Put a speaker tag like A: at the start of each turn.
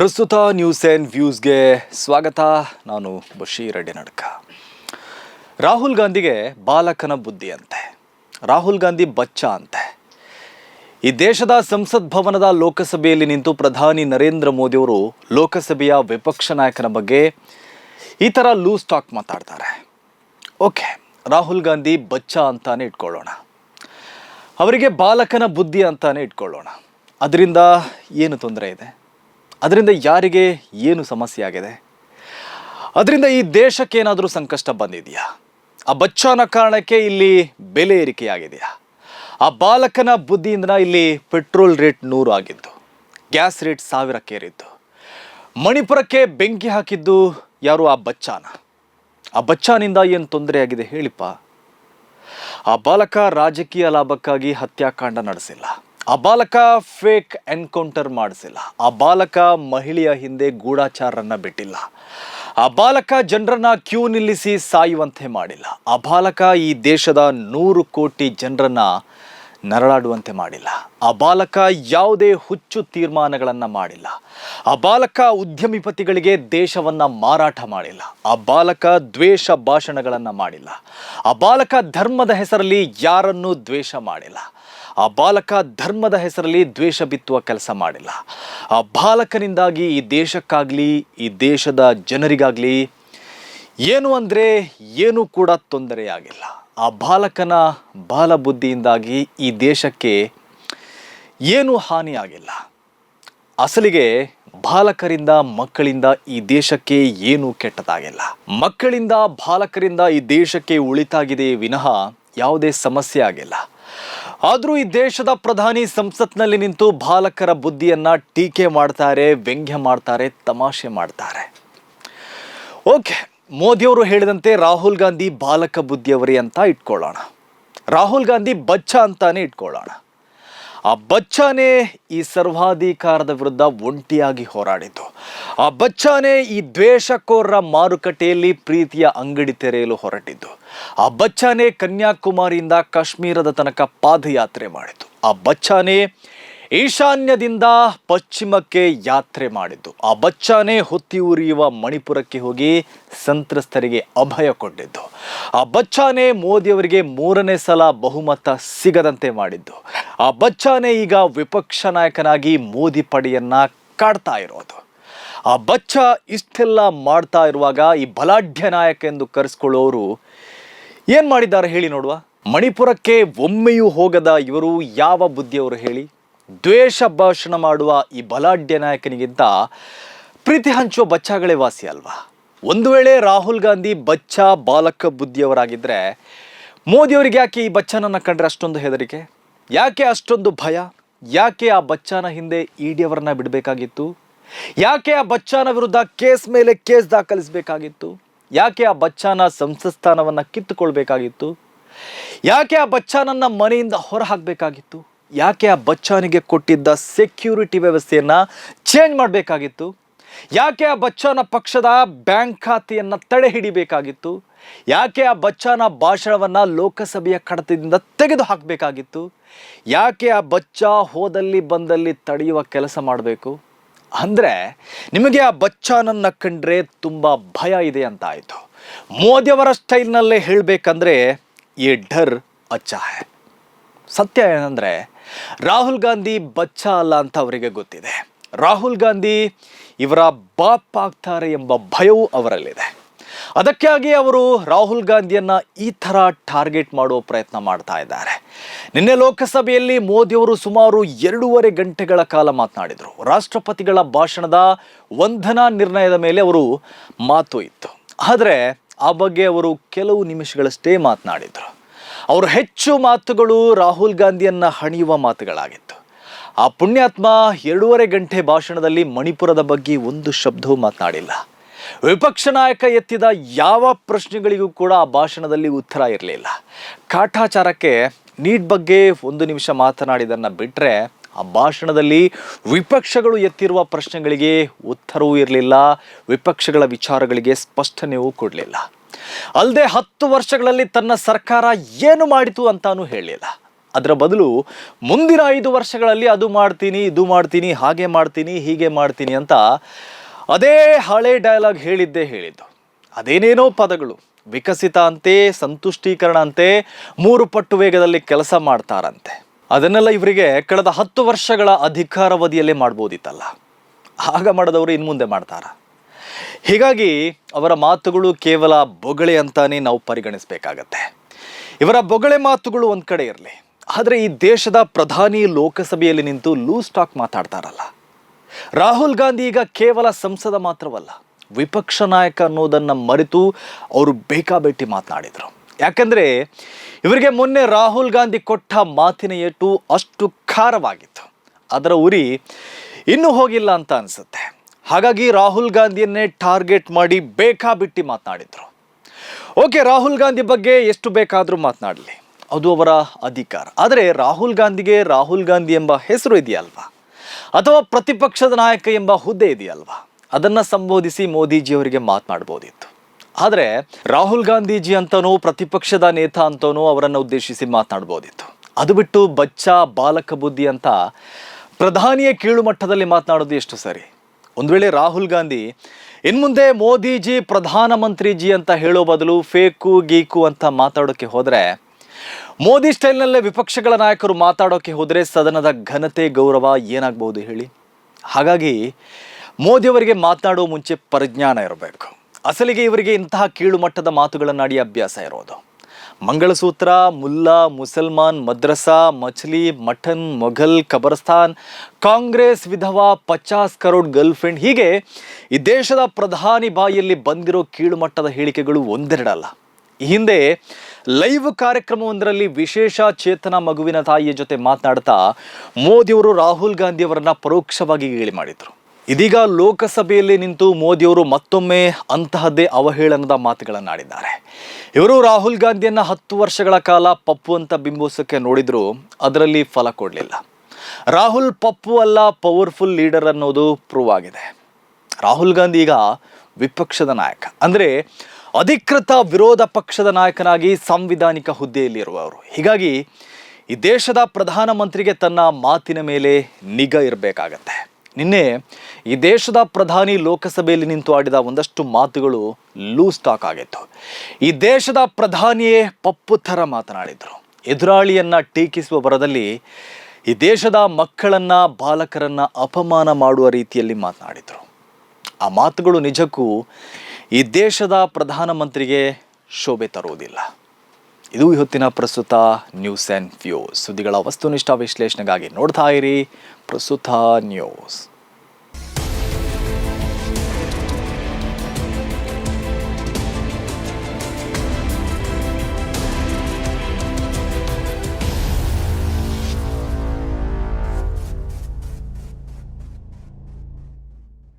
A: ಪ್ರಸ್ತುತ news and ವ್ಯೂಸ್ಗೆ ಸ್ವಾಗತ. ನಾನು ಬಶೀರ್ ನಡ್ಕ ರಾಹುಲ್ ಗಾಂಧಿಗೆ ಬಾಲಕನ ಬುದ್ಧಿ ಅಂತೆ, ರಾಹುಲ್ ಗಾಂಧಿ ಬಚ್ಚ ಅಂತೆ. ಈ ದೇಶದ ಸಂಸತ್ ಭವನದ ಲೋಕಸಭೆಯಲ್ಲಿ ನಿಂತು ಪ್ರಧಾನಿ ನರೇಂದ್ರ ಮೋದಿಯವರು ಲೋಕಸಭೆಯ ವಿಪಕ್ಷ ನಾಯಕನ ಬಗ್ಗೆ ಈ ಥರ ಲೂಸ್ ಟಾಕ್ ಮಾತಾಡ್ತಾರೆ. ಓಕೆ, ರಾಹುಲ್ ಗಾಂಧಿ ಬಚ್ಚ ಅಂತಾನೆ ಇಟ್ಕೊಳ್ಳೋಣ. ಅವರಿಗೆ ಬಾಲಕನ ಬುದ್ಧಿ ಅಂತಾನೆ ಇಟ್ಕೊಳ್ಳೋಣ. ಅದರಿಂದ ಏನು ತೊಂದರೆ ಇದೆ? ಅದರಿಂದ ಯಾರಿಗೆ ಏನು ಸಮಸ್ಯೆ ಆಗಿದೆ? ಅದರಿಂದ ಈ ದೇಶಕ್ಕೆ ಏನಾದರೂ ಸಂಕಷ್ಟ ಬಂದಿದೆಯಾ? ಆ ಬಚ್ಚನ ಕಾರಣಕ್ಕೆ ಇಲ್ಲಿ ಬೆಲೆ ಏರಿಕೆಯಾಗಿದೆಯಾ? ಆ ಬಾಲಕನ ಬುದ್ಧಿಯಿಂದ ಇಲ್ಲಿ ಪೆಟ್ರೋಲ್ ರೇಟ್ ನೂರು ಆಗಿದ್ದು, ಗ್ಯಾಸ್ ರೇಟ್ ಸಾವಿರಕ್ಕೇರಿದ್ದು ಮಣಿಪುರಕ್ಕೆ ಬೆಂಕಿ ಹಾಕಿದ್ದು ಯಾರು ಆ ಬಚ್ಚಾನ? ಆ ಬಚ್ಚಾನಿಂದ ಏನು ತೊಂದರೆ ಆಗಿದೆ ಹೇಳಿಪ್ಪ. ಆ ಬಾಲಕ ರಾಜಕೀಯ ಲಾಭಕ್ಕಾಗಿ ಹತ್ಯಾಕಾಂಡ ನಡೆಸಿಲ್ಲ. ಆ ಬಾಲಕ ಫೇಕ್ ಎನ್ಕೌಂಟರ್ ಮಾಡಿಸಿಲ್ಲ. ಆ ಬಾಲಕ ಮಹಿಳೆಯ ಹಿಂದೆ ಗೂಢಾಚಾರನ್ನ ಬಿಟ್ಟಿಲ್ಲ. ಆ ಬಾಲಕ ಜನರನ್ನ ಕ್ಯೂ ನಿಲ್ಲಿಸಿ ಸಾಯುವಂತೆ ಮಾಡಿಲ್ಲ. ಆ ಬಾಲಕ ಈ ದೇಶದ ನೂರು ಕೋಟಿ ಜನರನ್ನ ನರಳಾಡುವಂತೆ ಮಾಡಿಲ್ಲ. ಆ ಬಾಲಕ ಯಾವುದೇ ಹುಚ್ಚು ತೀರ್ಮಾನಗಳನ್ನು ಮಾಡಿಲ್ಲ. ಆ ಬಾಲಕ ಉದ್ಯಮಿಪತಿಗಳಿಗೆ ದೇಶವನ್ನ ಮಾರಾಟ ಮಾಡಿಲ್ಲ. ಆ ಬಾಲಕ ದ್ವೇಷ ಭಾಷಣಗಳನ್ನು ಮಾಡಿಲ್ಲ. ಆ ಬಾಲಕ ಧರ್ಮದ ಹೆಸರಲ್ಲಿ ಯಾರನ್ನೂ ದ್ವೇಷ ಮಾಡಿಲ್ಲ. ಆ ಬಾಲಕ ಧರ್ಮದ ಹೆಸರಲ್ಲಿ ದ್ವೇಷ ಬಿತ್ತುವ ಕೆಲಸ ಮಾಡಿಲ್ಲ. ಆ ಬಾಲಕನಿಂದಾಗಿ ಈ ದೇಶಕ್ಕಾಗಲಿ, ಈ ದೇಶದ ಜನರಿಗಾಗಲಿ ಏನು ಅಂದರೆ ಏನೂ ಕೂಡ ತೊಂದರೆಯಾಗಿಲ್ಲ. ಆ ಬಾಲಕನ ಬಾಲಬುದ್ಧಿಯಿಂದಾಗಿ ಈ ದೇಶಕ್ಕೆ ಏನೂ ಹಾನಿಯಾಗಿಲ್ಲ. ಅಸಲಿಗೆ ಬಾಲಕರಿಂದ, ಮಕ್ಕಳಿಂದ ಈ ದೇಶಕ್ಕೆ ಏನೂ ಕೆಟ್ಟದಾಗಿಲ್ಲ. ಮಕ್ಕಳಿಂದ, ಬಾಲಕರಿಂದ ಈ ದೇಶಕ್ಕೆ ಉಳಿತಾಗಿದೆ ವಿನಃ ಯಾವುದೇ ಸಮಸ್ಯೆ ಆಗಿಲ್ಲ. ಆದರೂ ಈ ದೇಶದ ಪ್ರಧಾನಿ ಸಂಸತ್ನಲ್ಲಿ ನಿಂತು ಬಾಲಕರ ಬುದ್ಧಿಯನ್ನ ಟೀಕೆ ಮಾಡ್ತಾರೆ, ವ್ಯಂಗ್ಯ ಮಾಡ್ತಾರೆ, ತಮಾಷೆ ಮಾಡ್ತಾರೆ. ಓಕೆ, ಮೋದಿಯವರು ಹೇಳಿದಂತೆ ರಾಹುಲ್ ಗಾಂಧಿ ಬಾಲಕ ಬುದ್ಧಿಯವರೇ ಅಂತ ಇಟ್ಕೊಳ್ಳೋಣ. ರಾಹುಲ್ ಗಾಂಧಿ ಬಚ್ಚ ಅಂತಾನೆ ಇಟ್ಕೊಳ್ಳೋಣ. ಆ ಬಚ್ಚಾನೇ ಈ ಸರ್ವಾಧಿಕಾರದ ವಿರುದ್ಧ ಒಂಟಿಯಾಗಿ ಹೋರಾಡಿದ್ದು. ಆ ಬಚ್ಚಾನೆ ಈ ದ್ವೇಷಕೋರರ ಮಾರುಕಟ್ಟೆಯಲ್ಲಿ ಪ್ರೀತಿಯ ಅಂಗಡಿ ತೆರೆಯಲು ಹೊರಟಿದ್ದು. ಆ ಬಚ್ಚಾನೆ ಕನ್ಯಾಕುಮಾರಿಯಿಂದ ಕಾಶ್ಮೀರದ ತನಕ ಪಾದಯಾತ್ರೆ ಮಾಡಿತು. ಆ ಬಚ್ಚಾನೆ ಈಶಾನ್ಯದಿಂದ ಪಶ್ಚಿಮಕ್ಕೆ ಯಾತ್ರೆ ಮಾಡಿದ್ದು. ಆ ಬಚ್ಚಾನೆ ಹೊತ್ತಿ ಉರಿಯುವ ಮಣಿಪುರಕ್ಕೆ ಹೋಗಿ ಸಂತ್ರಸ್ತರಿಗೆ ಅಭಯ ಕೊಟ್ಟಿದ್ದು. ಆ ಬಚ್ಚಾನೆ ಮೋದಿಯವರಿಗೆ ಮೂರನೇ ಸಲ ಬಹುಮತ ಸಿಗದಂತೆ ಮಾಡಿದ್ದು. ಆ ಬಚ್ಚಾನೆ ಈಗ ವಿಪಕ್ಷ ನಾಯಕನಾಗಿ ಮೋದಿ ಪಡೆಯನ್ನ ಕಾಡ್ತಾ ಇರೋದು. ಆ ಬಚ್ಚ ಇಷ್ಟೆಲ್ಲ ಮಾಡ್ತಾ ಇರುವಾಗ ಈ ಬಲಾಢ್ಯ ನಾಯಕ ಎಂದು ಕರೆಸ್ಕೊಳ್ಳೋರು ಏನು ಮಾಡಿದ್ದಾರೆ ಹೇಳಿ ನೋಡುವ? ಮಣಿಪುರಕ್ಕೆ ಒಮ್ಮೆಯೂ ಹೋಗದ ಇವರು ಯಾವ ಬುದ್ಧಿಯವರು ಹೇಳಿ? ದ್ವೇಷ ಭಾಷಣ ಮಾಡುವ ಈ ಬಲಾಢ್ಯ ನಾಯಕನಿಗಿಂತ ಪ್ರೀತಿ ಹಂಚುವ ಬಚ್ಚಾಗಳೇ ವಾಸಿ ಅಲ್ವಾ? ಒಂದು ವೇಳೆ ರಾಹುಲ್ ಗಾಂಧಿ ಬಚ್ಚ ಬಾಲಕ ಬುದ್ಧಿಯವರಾಗಿದ್ದರೆ ಮೋದಿಯವರಿಗೆ ಯಾಕೆ ಈ ಬಚ್ಚನನ್ನ ಕಂಡ್ರೆ ಅಷ್ಟೊಂದು ಹೆದರಿಕೆ? ಯಾಕೆ ಅಷ್ಟೊಂದು ಭಯ? ಯಾಕೆ ಆ ಬಚ್ಚನ ಹಿಂದೆ ಇಡಿಯವರನ್ನ ಬಿಡಬೇಕಾಗಿತ್ತು? ಯಾಕೆ ಆ ಬಚ್ಚನ ವಿರುದ್ಧ ಕೇಸ್ ಮೇಲೆ ಕೇಸ್ ದಾಖಲಿಸಬೇಕಾಗಿತ್ತು? ಯಾಕೆ ಆ ಬಚ್ಚಾನ ಸಂಸತ್ ಸ್ಥಾನವನ್ನು ಕಿತ್ತುಕೊಳ್ಬೇಕಾಗಿತ್ತು? ಯಾಕೆ ಆ ಬಚ್ಚಾನನ್ನ ಮನೆಯಿಂದ ಹೊರ ಹಾಕಬೇಕಾಗಿತ್ತು ಯಾಕೆ ಆ ಬಚ್ಚಾನಿಗೆ ಕೊಟ್ಟಿದ್ದ ಸೆಕ್ಯೂರಿಟಿ ವ್ಯವಸ್ಥೆಯನ್ನು ಚೇಂಜ್ ಮಾಡಬೇಕಾಗಿತ್ತು? ಯಾಕೆ ಆ ಬಚ್ಚನ ಪಕ್ಷದ ಬ್ಯಾಂಕ್ ಖಾತೆಯನ್ನು ತಡೆ ಹಿಡಿಬೇಕಾಗಿತ್ತು ಯಾಕೆ ಆ ಬಚ್ಚಾನ ಭಾಷಣವನ್ನು ಲೋಕಸಭೆಯ ಕಡತದಿಂದ ತೆಗೆದು ಹಾಕಬೇಕಾಗಿತ್ತು ಯಾಕೆ ಆ ಬಚ್ಚ ಹೋದಲ್ಲಿ ಬಂದಲ್ಲಿ ತಡೆಯುವ ಕೆಲಸ ಮಾಡಬೇಕು? ಅಂದರೆ ನಿಮಗೆ ಆ ಬಚ್ಚನನ್ನ ಕಂಡ್ರೆ ತುಂಬ ಭಯ ಇದೆ ಅಂತ ಆಯಿತು ಮೋದಿಯವರ ಸ್ಟೈಲ್ನಲ್ಲೇ ಹೇಳಬೇಕಂದ್ರೆ ಈ ಡರ್ ಅಚ್ಚಾ ಸತ್ಯ ಏನಂದರೆ ರಾಹುಲ್ ಗಾಂಧಿ ಬಚ್ಚ ಅಲ್ಲ ಅಂತ ಅವರಿಗೆ ಗೊತ್ತಿದೆ. ರಾಹುಲ್ ಗಾಂಧಿ ಇವರ ಬಾಪ್ ಆಗ್ತಾರೆ ಎಂಬ ಭಯವೂ ಅವರಲ್ಲಿದೆ. ಅದಕ್ಕಾಗಿ ಅವರು ರಾಹುಲ್ ಗಾಂಧಿಯನ್ನ ಈ ಥರ ಟಾರ್ಗೆಟ್ ಮಾಡುವ ಪ್ರಯತ್ನ ಮಾಡ್ತಾ ಇದ್ದಾರೆ. ನಿನ್ನೆ ಲೋಕಸಭೆಯಲ್ಲಿ ಮೋದಿಯವರು ಸುಮಾರು ಎರಡೂವರೆ ಗಂಟೆಗಳ ಕಾಲ ಮಾತನಾಡಿದರು. ರಾಷ್ಟ್ರಪತಿಗಳ ಭಾಷಣದ ವಂದನಾ ನಿರ್ಣಯದ ಮೇಲೆ ಅವರು ಮಾತು ಇತ್ತು. ಆದರೆ ಆ ಬಗ್ಗೆ ಅವರು ಕೆಲವು ನಿಮಿಷಗಳಷ್ಟೇ ಮಾತನಾಡಿದರು. ಅವರು ಹೆಚ್ಚು ಮಾತುಗಳು ರಾಹುಲ್ ಗಾಂಧಿಯನ್ನ ಹಣಿಯುವ ಮಾತುಗಳಾಗಿತ್ತು. ಆ ಪುಣ್ಯಾತ್ಮ ಎರಡೂವರೆ ಗಂಟೆ ಭಾಷಣದಲ್ಲಿ ಮಣಿಪುರದ ಬಗ್ಗೆ ಒಂದು ಶಬ್ದವೂ ಮಾತನಾಡಿಲ್ಲ. ವಿಪಕ್ಷ ನಾಯಕ ಎತ್ತಿದ ಯಾವ ಪ್ರಶ್ನೆಗಳಿಗೂ ಕೂಡ ಆ ಭಾಷಣದಲ್ಲಿ ಉತ್ತರ ಇರಲಿಲ್ಲ. ಕಾಟಾಚಾರಕ್ಕೆ ನೀಟ್ ಬಗ್ಗೆ ಒಂದು ನಿಮಿಷ ಮಾತನಾಡಿದನ್ನ ಬಿಟ್ಟರೆ ಆ ಭಾಷಣದಲ್ಲಿ ವಿಪಕ್ಷಗಳು ಎತ್ತಿರುವ ಪ್ರಶ್ನೆಗಳಿಗೆ ಉತ್ತರವೂ ಇರಲಿಲ್ಲ, ವಿಪಕ್ಷಗಳ ವಿಚಾರಗಳಿಗೆ ಸ್ಪಷ್ಟನೆಯೂ ಕೊಡಲಿಲ್ಲ. ಅಲ್ಲದೆ ಹತ್ತು ವರ್ಷಗಳಲ್ಲಿ ತನ್ನ ಸರ್ಕಾರ ಏನು ಮಾಡಿತು ಅಂತಾನೂ ಹೇಳಿಲ್ಲ ಅದರ ಬದಲು ಮುಂದಿನ ಐದು ವರ್ಷಗಳಲ್ಲಿ ಅದು ಮಾಡ್ತೀನಿ, ಇದು ಮಾಡ್ತೀನಿ, ಹಾಗೆ ಮಾಡ್ತೀನಿ, ಹೀಗೆ ಮಾಡ್ತೀನಿ ಅಂತ ಅದೇ ಹಳೆ ಡೈಲಾಗ್ ಹೇಳಿದ್ದೇ ಹೇಳಿದ್ದು. ಅದೇನೇನೋ ಪದಗಳು, ವಿಕಸಿತ ಅಂತೆ, ಸಂತುಷ್ಟೀಕರಣ ಅಂತೆ, ಮೂರು ಪಟ್ಟು ವೇಗದಲ್ಲಿ ಕೆಲಸ ಮಾಡ್ತಾರಂತೆ. ಅದನ್ನೆಲ್ಲ ಇವರಿಗೆ ಕಳೆದ ಹತ್ತು ವರ್ಷಗಳ ಅಧಿಕಾರಾವಧಿಯಲ್ಲೇ ಮಾಡ್ಬೋದಿತ್ತಲ್ಲ. ಆಗ ಮಾಡದವರು ಇನ್ನು ಮುಂದೆ ಮಾಡ್ತಾರ. ಹೀಗಾಗಿ ಅವರ ಮಾತುಗಳು ಕೇವಲ ಬೊಗಳೆ ಅಂತಾನೆ ನಾವು ಪರಿಗಣಿಸಬೇಕಾಗತ್ತೆ. ಇವರ ಬೊಗಳೆ ಮಾತುಗಳು ಒಂದು ಕಡೆ ಇರಲಿ. ಆದರೆ ಈ ದೇಶದ ಪ್ರಧಾನಿ ಲೋಕಸಭೆಯಲ್ಲಿ ನಿಂತು ಲೂಸ್ ಟಾಕ್ ಮಾತಾಡ್ತಾರಲ್ಲ. ರಾಹುಲ್ ಗಾಂಧಿ ಈಗ ಕೇವಲ ಸಂಸದ ಮಾತ್ರವಲ್ಲ, ವಿಪಕ್ಷ ನಾಯಕ ಅನ್ನೋದನ್ನು ಮರೆತು ಅವರು ಬೇಕಾಬೇಟಿ ಮಾತನಾಡಿದರು. ಯಾಕಂದರೆ ಇವರಿಗೆ ಮೊನ್ನೆ ರಾಹುಲ್ ಗಾಂಧಿ ಕೊಟ್ಟ ಮಾತಿನ ಏಟು ಅಷ್ಟು ಖಾರವಾಗಿತ್ತು. ಅದರ ಉರಿ ಇನ್ನೂ ಹೋಗಿಲ್ಲ ಅಂತ ಅನಿಸುತ್ತೆ. ಹಾಗಾಗಿ ರಾಹುಲ್ ಗಾಂಧಿಯನ್ನೇ ಟಾರ್ಗೆಟ್ ಮಾಡಿ ಬೇಕಾಬಿಟ್ಟಿ ಮಾತನಾಡಿದರು. ಓಕೆ, ರಾಹುಲ್ ಗಾಂಧಿ ಬಗ್ಗೆ ಎಷ್ಟು ಬೇಕಾದರೂ ಮಾತನಾಡಲಿ. ಅದು ಅವರ ಅಧಿಕಾರ. ಆದರೆ ರಾಹುಲ್ ಗಾಂಧಿಗೆ ರಾಹುಲ್ ಗಾಂಧಿ ಎಂಬ ಹೆಸರು ಇದೆಯಲ್ವಾ? ಅಥವಾ ಪ್ರತಿಪಕ್ಷದ ನಾಯಕ ಎಂಬ ಹುದ್ದೆ ಇದೆಯಲ್ವಾ? ಅದನ್ನು ಸಂಬೋಧಿಸಿ ಮೋದಿಜಿಯವರಿಗೆ ಮಾತನಾಡ್ಬೋದಿತ್ತು. ಆದರೆ ರಾಹುಲ್ ಗಾಂಧೀಜಿ ಅಂತನೋ, ಪ್ರತಿಪಕ್ಷದ ನೇತಾ ಅಂತನೋ ಅವರನ್ನು ಉದ್ದೇಶಿಸಿ ಮಾತನಾಡ್ಬೋದಿತ್ತು. ಅದು ಬಿಟ್ಟು ಬಚ್ಚ, ಬಾಲಕ ಬುದ್ಧಿ ಅಂತ ಪ್ರಧಾನಿಯ ಕೀಳು ಮಟ್ಟದಲ್ಲಿ ಮಾತನಾಡೋದು ಎಷ್ಟು ಸರಿ? ಒಂದು ವೇಳೆ ರಾಹುಲ್ ಗಾಂಧಿ ಇನ್ಮುಂದೆ ಮೋದಿಜಿ ಪ್ರಧಾನಮಂತ್ರಿಜಿ ಅಂತ ಹೇಳೋ ಬದಲು ಫೇಕು ಗೀಕು ಅಂತ ಮಾತಾಡೋಕ್ಕೆ ಹೋದರೆ ಮೋದಿ ಸ್ಟೈಲ್ನಲ್ಲೇ ವಿಪಕ್ಷಗಳ ನಾಯಕರು ಮಾತಾಡೋಕೆ ಹೋದರೆ ಸದನದ ಘನತೆ, ಗೌರವ ಏನಾಗಬಹುದು ಹೇಳಿ? ಹಾಗಾಗಿ ಮೋದಿಯವರಿಗೆ ಮಾತನಾಡುವ ಮುಂಚೆ ಪರಿಜ್ಞಾನ ಇರಬೇಕು. ಅಸಲಿಗೆ ಇವರಿಗೆ ಇಂತಹ ಕೀಳುಮಟ್ಟದ ಮಾತುಗಳನ್ನಾಡಿ ಅಭ್ಯಾಸ ಇರೋದು. ಮಂಗಳಸೂತ್ರ, ಮುಲ್ಲಾ, ಮುಸಲ್ಮಾನ್, ಮದ್ರಸಾ, ಮಚ್ಲಿ, ಮಠನ್, ಮೊಘಲ್ ಕಬರ್ಸ್ತಾನ್ ಕಾಂಗ್ರೆಸ್ ವಿಧವಾ, ಪಚಾಸ್ ಕರೋಡ್ ಗರ್ಲ್ಫ್ರೆಂಡ್ ಹೀಗೆ ಈ ದೇಶದ ಪ್ರಧಾನಿ ಬಾಯಿಯಲ್ಲಿ ಬಂದಿರೋ ಕೀಳುಮಟ್ಟದ ಹೇಳಿಕೆಗಳು ಒಂದೆರಡಲ್ಲ. ಈ ಹಿಂದೆ ಲೈವ್ ಕಾರ್ಯಕ್ರಮವೊಂದರಲ್ಲಿ ವಿಶೇಷ ಚೇತನ ಮಗುವಿನ ತಾಯಿಯ ಜೊತೆ ಮಾತನಾಡ್ತಾ ಮೋದಿಯವರು ರಾಹುಲ್ ಗಾಂಧಿಯವರನ್ನ ಪರೋಕ್ಷವಾಗಿ ಗೇಲಿ ಮಾಡಿದರು. ಇದೀಗ ಲೋಕಸಭೆಯಲ್ಲಿ ನಿಂತು ಮೋದಿಯವರು ಮತ್ತೊಮ್ಮೆ ಅಂತಹದ್ದೇ ಅವಹೇಳನದ ಮಾತುಗಳನ್ನಾಡಿದ್ದಾರೆ. ಇವರು ರಾಹುಲ್ ಗಾಂಧಿಯನ್ನ ಹತ್ತು ವರ್ಷಗಳ ಕಾಲ ಪಪ್ಪು ಅಂತ ಬಿಂಬೋಸಕ್ಕೆ ನೋಡಿದ್ರು, ಅದರಲ್ಲಿ ಫಲ ಕೊಡಲಿಲ್ಲ. ರಾಹುಲ್ ಪಪ್ಪು ಅಲ್ಲ, ಪವರ್ಫುಲ್ ಲೀಡರ್ ಅನ್ನೋದು ಪ್ರೂವ್ ಆಗಿದೆ. ರಾಹುಲ್ ಗಾಂಧಿ ಈಗ ವಿಪಕ್ಷದ ನಾಯಕ. ಅಂದರೆ ಅಧಿಕೃತ ವಿರೋಧ ಪಕ್ಷದ ನಾಯಕನಾಗಿ ಸಾಂವಿಧಾನಿಕ ಹುದ್ದೆಯಲ್ಲಿರುವವರು ಹೀಗಾಗಿ ಈ ದೇಶದ ಪ್ರಧಾನಮಂತ್ರಿಗೆ ತನ್ನ ಮಾತಿನ ಮೇಲೆ ನಿಗಾ ಇರಬೇಕಾಗತ್ತೆ. ನಿನ್ನೆ ಈ ದೇಶದ ಪ್ರಧಾನಿ ಲೋಕಸಭೆಯಲ್ಲಿ ನಿಂತು ಆಡಿದ ಒಂದಷ್ಟು ಮಾತುಗಳು ಲೂಸ್ ಟಾಕ್ ಆಗಿತ್ತು. ಈ ದೇಶದ ಪ್ರಧಾನಿಯೇ ಪಪ್ಪು ಥರ ಮಾತನಾಡಿದರು. ಎದುರಾಳಿಯನ್ನ ಟೀಕಿಸುವ ಬರದಲ್ಲಿ ಈ ದೇಶದ ಮಕ್ಕಳನ್ನು, ಬಾಲಕರನ್ನು ಅಪಮಾನ ಮಾಡುವ ರೀತಿಯಲ್ಲಿ ಮಾತನಾಡಿದರು. ಆ ಮಾತುಗಳು ನಿಜಕ್ಕೂ ಈ ದೇಶದ ಪ್ರಧಾನಮಂತ್ರಿಗೆ ಶೋಭೆ ತರುವುದಿಲ್ಲ. ಇದು ಇವತ್ತಿನ ಪ್ರಸ್ತುತ ನ್ಯೂಸ್ ಆ್ಯಂಡ್ ವ್ಯೂಸ್ ಸುದ್ದಿಗಳ ವಸ್ತುನಿಷ್ಠ ವಿಶ್ಲೇಷಣೆಗಾಗಿ ನೋಡ್ತಾ ಇರಿ ಪ್ರಸ್ತುತ ನ್ಯೂಸ್.